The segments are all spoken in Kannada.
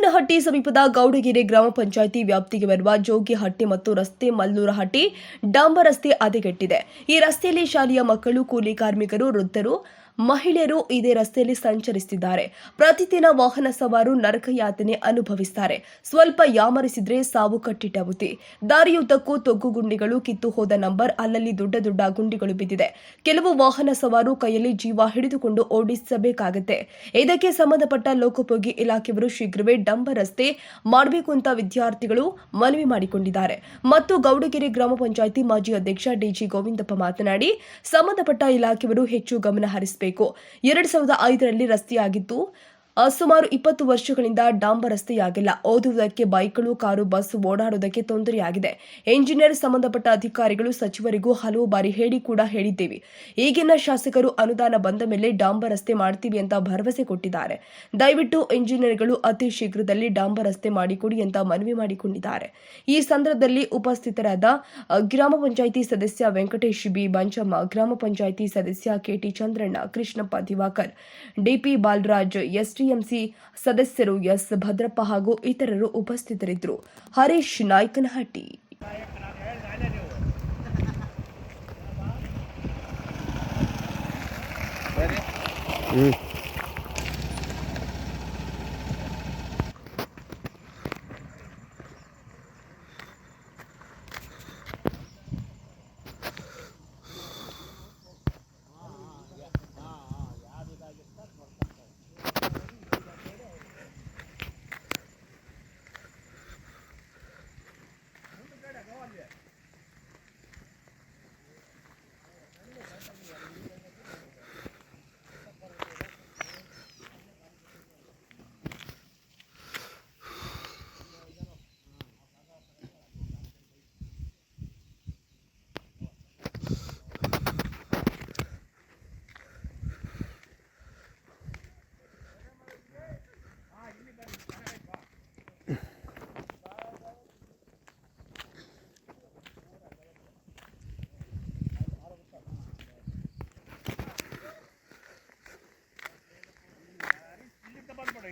ನಾಯಕನಹಟ್ಟಿ ಸಮೀಪದ ಗೌಡಗಿರಿ ಗ್ರಾಮ ಪಂಚಾಯಿತಿ ವ್ಯಾಪ್ತಿಗೆ ಬರುವ ಜೋಗಿಹಟ್ಟಿ ಮತ್ತು ರಸ್ತೆ ಮಲ್ಲೂರಹಟ್ಟಿ ಡಾಂಬ ರಸ್ತೆ ಹದಗೆಟ್ಟಿದೆ ಈ ರಸ್ತೆಯಲ್ಲಿ ಶಾಲೆಯ ಮಕ್ಕಳು, ಕೂಲಿ ಕಾರ್ಮಿಕರು, ವೃದ್ಧರು ಮಹಿಳೆಯರು ಇದೇ ರಸ್ತೆಯಲ್ಲಿ ಸಂಚರಿಸುತ್ತಿದ್ದಾರೆ. ಪ್ರತಿದಿನ ವಾಹನ ಸವಾರು ನರಕಯಾತನೆ ಅನುಭವಿಸುತ್ತಾರೆ ಸ್ವಲ್ಪ ಯಾಮರಿಸಿದ್ರೆ ಸಾವು ಕಟ್ಟಿಟ್ಟ ಬುತ್ತಿ ದಾರಿಯುದ್ದಕ್ಕೂ ತೊಗ್ಗು ಗುಂಡಿಗಳು ಕಿತ್ತು ಹೋದ ನಂಬರ್, ಅಲ್ಲಲ್ಲಿ ದೊಡ್ಡ ದೊಡ್ಡ ಗುಂಡಿಗಳು ಬಿದ್ದಿದೆ. ಕೆಲವು ವಾಹನ ಸವಾರು ಕೈಯಲ್ಲಿ ಜೀವ ಹಿಡಿದುಕೊಂಡು ಓಡಿಸಬೇಕಾಗುತ್ತೆ. ಇದಕ್ಕೆ ಸಂಬಂಧಪಟ್ಟ ಲೋಕೋಪಯೋಗಿ ಇಲಾಖೆಯವರು ಶೀಘ್ರವೇ ಡಂಬ ರಸ್ತೆ ಮಾಡಬೇಕು ಅಂತ ವಿದ್ಯಾರ್ಥಿಗಳು ಮನವಿ ಮಾಡಿಕೊಂಡಿದ್ದಾರೆ. ಮತ್ತು ಗೌಡಗೆರೆ ಗ್ರಾಮ ಪಂಚಾಯಿತಿ ಮಾಜಿ ಅಧ್ಯಕ್ಷ ಡಿಜಿ ಗೋವಿಂದಪ್ಪ ಮಾತನಾಡಿ, ಸಂಬಂಧಪಟ್ಟ ಇಲಾಖೆಯವರು ಹೆಚ್ಚು ಗಮನ ಹರಿಸಬೇಕು ಎರಡ್ ಸಾವಿರದ ಐದರಲ್ಲಿ ರಸ್ತೆಯಾಗಿದ್ದು ಸುಮಾರು ಇಪ್ಪತ್ತು ವರ್ಷಗಳಿಂದ ಡಾಂಬ ರಸ್ತೆಯಾಗಿಲ್ಲ. ಓದುವುದಕ್ಕೆ ಬೈಕ್ಗಳು, ಕಾರು, ಬಸ್ ಓಡಾಡುವುದಕ್ಕೆ ತೊಂದರೆಯಾಗಿದೆ. ಎಂಜಿನಿಯರ್ ಸಂಬಂಧಪಟ್ಟ ಅಧಿಕಾರಿಗಳು ಸಚಿವರಿಗೂ ಹಲವು ಬಾರಿ ಹೇಳಿ ಕೂಡ ಹೇಳಿದ್ದೇವೆ. ಈಗಿನ ಶಾಸಕರು ಅನುದಾನ ಬಂದ ಮೇಲೆ ಡಾಂಬ ರಸ್ತೆ ಮಾಡ್ತೀವಿ ಅಂತ ಭರವಸೆ ಕೊಟ್ಟಿದ್ದಾರೆ. ದಯವಿಟ್ಟು ಎಂಜಿನಿಯರ್ಗಳು ಅತಿ ಶೀಘ್ರದಲ್ಲಿ ಡಾಂಬ ರಸ್ತೆ ಮಾಡಿಕೊಡಿ ಅಂತ ಮನವಿ ಮಾಡಿಕೊಂಡಿದ್ದಾರೆ. ಈ ಸಂದರ್ಭದಲ್ಲಿ ಉಪಸ್ಥಿತರಾದ ಗ್ರಾಮ ಪಂಚಾಯಿತಿ ಸದಸ್ಯ ವೆಂಕಟೇಶ್ ಬಿ, ಬಂಚಮ್ಮ, ಗ್ರಾಮ ಪಂಚಾಯಿತಿ ಸದಸ್ಯ KT Chandranna, Krishnappa Diwakar DP Balraj SDMC ಸದಸ್ಯರು ಎಸ್. ಭದ್ರಪ್ಪ ಹಾಗೂ ಇತರರು ಉಪಸ್ಥಿತರಿದ್ದರು. ಹರೀಶ್ ನಾಯ್ಕನಹಟ್ಟಿ.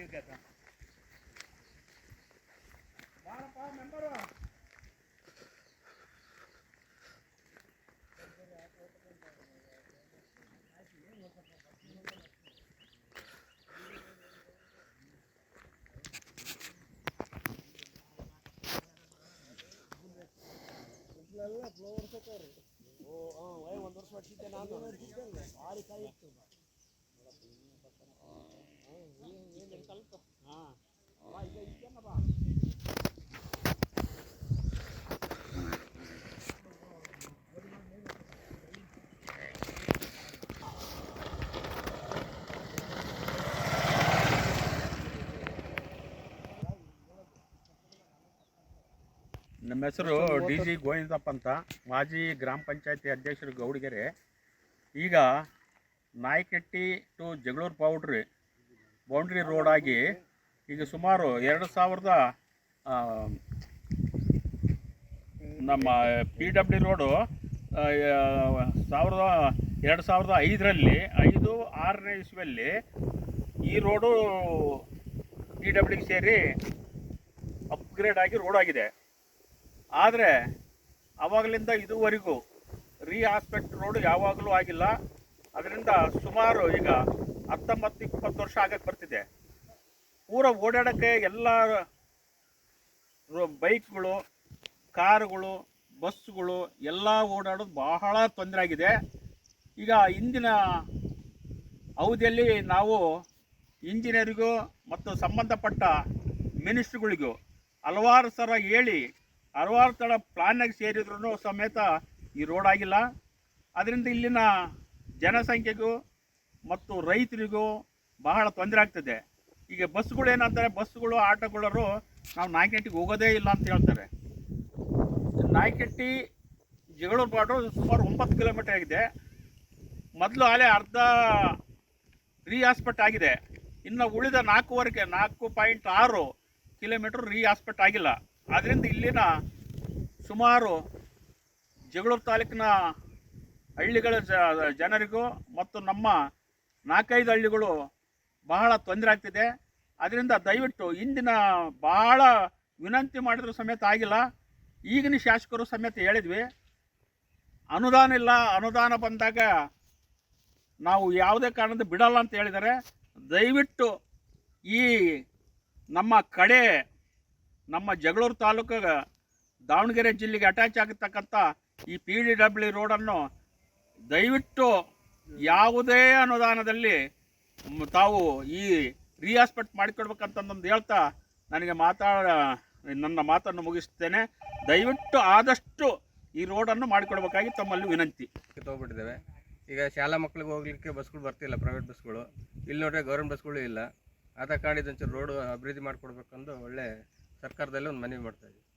ಕೇಳ್ಕೇತ ಬಾಳಪ್ಪ ಮೆಂಬರು ಫ್ಲವರ್ಸ್ ಹಾಕೋರಿ ಓ ಹಾಂ ಒಂದು ವರ್ಷ ಹೊಟ್ಟಿದ್ದೆ ನಾನು ಭಾರಿ ಕಾಯಿ ಇತ್ತು ನಮ್ಮ ಹೆಸರು ಡಿ ಜಿ ಗೋವಿಂದಪ್ಪ ಅಂತ. ಮಾಜಿ ಗ್ರಾಮ ಪಂಚಾಯತಿ ಅಧ್ಯಕ್ಷರು ಗೌಡಿಗೆರೆ. ಈಗ ನಾಯ್ಕಟ್ಟಿ ಟು ಜಗಳೂರು ಪೌಡ್ರಿ ಬೌಂಡ್ರಿ ಆಗಿ ಈಗ ಸುಮಾರು ಎರಡು ಸಾವಿರದ ನಮ್ಮ ಪಿ ಡಬ್ಲ್ಯೂ ರೋಡು ಸಾವಿರದ, ಎರಡು ಸಾವಿರದ ಐದರಲ್ಲಿ, ಐದು, ಆರನೇ ಇಸ್ವಿಯಲ್ಲಿ ಈ ರೋಡು ಪಿ ಡಬ್ಲ್ಯೂಗೆ ಸೇರಿ ಅಪ್ಗ್ರೇಡ್ ಆಗಿ ರೋಡ್ ಆಗಿದೆ. ಆದರೆ ಅವಾಗಲಿಂದ ಇದುವರೆಗೂ ರೀ ಆಸ್ಪೆಕ್ಟ್ ರೋಡ್ ಯಾವಾಗಲೂ ಆಗಿಲ್ಲ. ಅದರಿಂದ ಸುಮಾರು ಈಗ ಹತ್ತೊಂಬತ್ತು ಇಪ್ಪತ್ತು ವರ್ಷ ಆಗಕ್ಕೆ ಬರ್ತಿದೆ. ಪೂರ ಓಡಾಡೋಕ್ಕೆ ಎಲ್ಲ ಬೈಕ್ಗಳು, ಕಾರುಗಳು, ಬಸ್ಸುಗಳು ಎಲ್ಲ ಓಡಾಡೋದು ಬಹಳ ತೊಂದರೆ ಆಗಿದೆ. ಈಗ ಇಂದಿನ ಅವಧಿಯಲ್ಲಿ ನಾವು ಇಂಜಿನಿಯರಿಗೂ ಮತ್ತು ಸಂಬಂಧಪಟ್ಟ ಮಿನಿಸ್ಟ್ರುಗಳಿಗೂ ಹಲವಾರು ಸಲ ಹೇಳಿ, ಹಲವಾರು ಥರ ಪ್ಲಾನ್ನಾಗಿ ಸೇರಿದ್ರೂ ಸಮೇತ ಈ ರೋಡ್ ಆಗಿಲ್ಲ. ಅದರಿಂದ ಇಲ್ಲಿನ ಜನಸಂಖ್ಯೆಗೂ ಮತ್ತು ರೈತರಿಗೂ ಬಹಳ ತೊಂದರೆ ಆಗ್ತದೆ. ಈಗ ಬಸ್ಗಳು ಏನಂತಾರೆ ಬಸ್ಸುಗಳು ಆಟೋಗಳರು ನಾವು ನಾಯ್ಕಟ್ಟಿಗೆ ಹೋಗೋದೇ ಇಲ್ಲ ಅಂತ ಹೇಳ್ತಾರೆ. ನಾಯ್ಕಟ್ಟಿ ಜಗಳೂರು ಬಾರ್ಡ್ರು ಸುಮಾರು ಒಂಬತ್ತು ಕಿಲೋಮೀಟರ್ ಆಗಿದೆ. ಮೊದಲು ಅಲ್ಲೇ ಅರ್ಧ ರೀ ಹಾಸ್ಪೆಟ್ ಆಗಿದೆ. ಇನ್ನು ಉಳಿದ ನಾಲ್ಕೂವರೆಗೆ, ನಾಲ್ಕು ಪಾಯಿಂಟ್ ಆರು ಕಿಲೋಮೀಟರ್ ರೀ ಹಾಸ್ಪೆಟ್ ಆಗಿಲ್ಲ. ಆದ್ದರಿಂದ ಇಲ್ಲಿನ ಸುಮಾರು ಜಗಳೂರು ತಾಲೂಕಿನ ಹಳ್ಳಿಗಳ ಜನರಿಗೂ ಮತ್ತು ನಮ್ಮ ನಾಲ್ಕೈದು ಹಳ್ಳಿಗಳು ಬಹಳ ತೊಂದರೆ ಆಗ್ತಿದೆ. ಅದರಿಂದ ದಯವಿಟ್ಟು ಇಂದಿನ ಭಾಳ ವಿನಂತಿ ಮಾಡಿದ್ರು ಸಮೇತ ಆಗಿಲ್ಲ. ಈಗಿನ ಶಾಸಕರು ಸಮೇತ ಹೇಳಿದ್ವಿ. ಅನುದಾನ ಇಲ್ಲ, ಅನುದಾನ ಬಂದಾಗ ನಾವು ಯಾವುದೇ ಕಾರಣದ ಬಿಡಲ್ಲ ಅಂತ ಹೇಳಿದ್ದಾರೆ. ದಯವಿಟ್ಟು ಈ ನಮ್ಮ ಕಡೆ, ನಮ್ಮ ಜಗಳೂರು ತಾಲೂಕಿಗೆ ದಾವಣಗೆರೆ ಜಿಲ್ಲೆಗೆ ಅಟ್ಯಾಚ್ ಆಗತಕ್ಕಂಥ ಈ ಪಿ ಡಿ ಡಬ್ಲ್ಯೂ ರೋಡನ್ನು ದಯವಿಟ್ಟು ಯಾವುದೇ ಅನುದಾನದಲ್ಲಿ ತಾವು ಈ ರಿಯಾಸ್ಪೆಕ್ಟ್ ಮಾಡಿಕೊಡ್ಬೇಕಂತಂದು ಹೇಳ್ತಾ ನನಗೆ ಮಾತಾಡ ನನ್ನ ಮಾತನ್ನು ಮುಗಿಸ್ತೇನೆ. ದಯವಿಟ್ಟು ಆದಷ್ಟು ಈ ರೋಡನ್ನು ಮಾಡಿಕೊಡ್ಬೇಕಾಗಿ ತಮ್ಮಲ್ಲಿ ವಿನಂತಿ. ತಗೊಬಿಟ್ಟಿದ್ದೇವೆ. ಈಗ ಶಾಲಾ ಮಕ್ಕಳಿಗೆ ಹೋಗ್ಲಿಕ್ಕೆ ಬಸ್ಗಳು ಬರ್ತಿಲ್ಲ ಪ್ರೈವೇಟ್ ಬಸ್ಗಳು. ಇಲ್ಲಿ ನೋಡ್ರೆ ಗೌರ್ಮೆಂಟ್ ಬಸ್ಗಳು ಇಲ್ಲ. ಆದ ಕಾರಣ ಇದೊಂಚೂರು ರೋಡ್ ಅಭಿವೃದ್ಧಿ ಮಾಡಿಕೊಡ್ಬೇಕಂದು ಒಳ್ಳೆ ಸರ್ಕಾರದಲ್ಲಿ ಒಂದು ಮನವಿ ಮಾಡ್ತಾ ಇದ್ದೀವಿ.